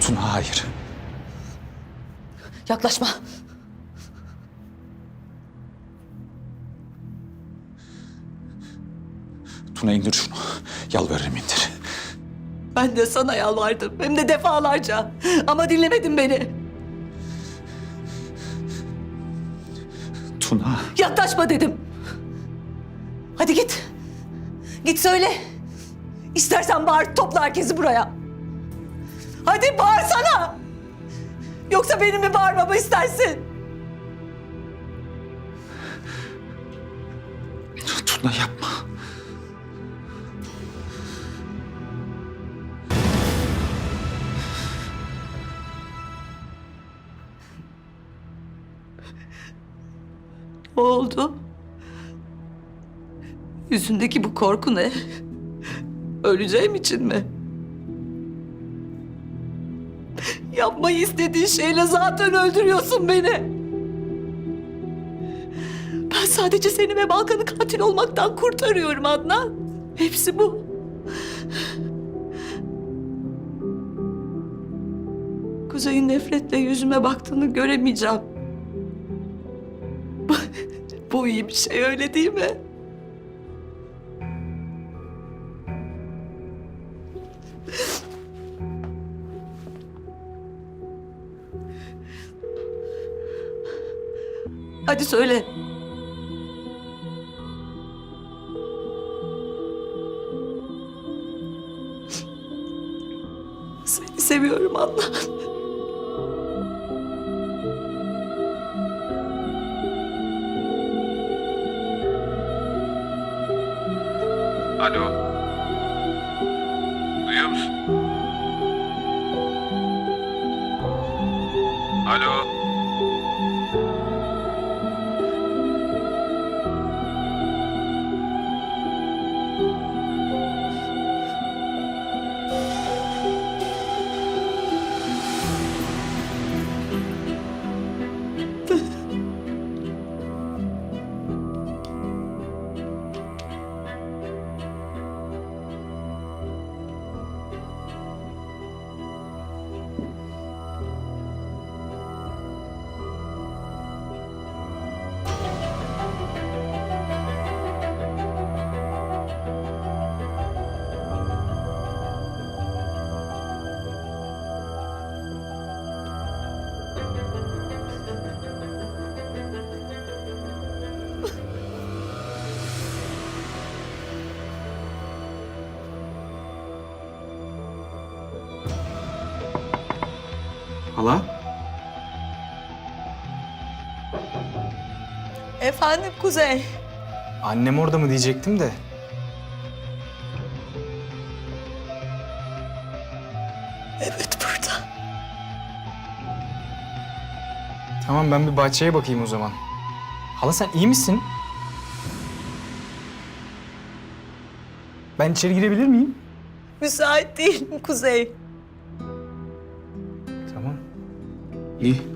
Tuna hayır. Yaklaşma. Tuna indir şunu. Yalvarırım indir. Ben de sana yalvardım. Hem de defalarca. Ama dinlemedin beni. Tuna. Yaklaşma dedim. Hadi git. Git söyle. İstersen bağır topla herkesi buraya. Hadi bağırsana. Yoksa benim mi bağırmamı istersin? Tuna yapma. Ne oldu? Yüzündeki bu korku ne? Öleceğim için mi? Yapmayı istediğin şeyle zaten öldürüyorsun beni. Ben sadece seni ve Balkan'ı katil olmaktan kurtarıyorum Adnan. Hepsi bu. Kuzey'in nefretle yüzüme baktığını göremeyeceğim. Bu iyi bir şey öyle değil mi? Hadi söyle. Seni seviyorum Allah. Alo. Duyuyor musun? Alo. Hala? Efendim Kuzey. Annem orada mı diyecektim de. Evet burada. Tamam ben bir bahçeye bakayım o zaman. Hala sen iyi misin? Ben içeri girebilir miyim? Müsait değilim Kuzey. İyi.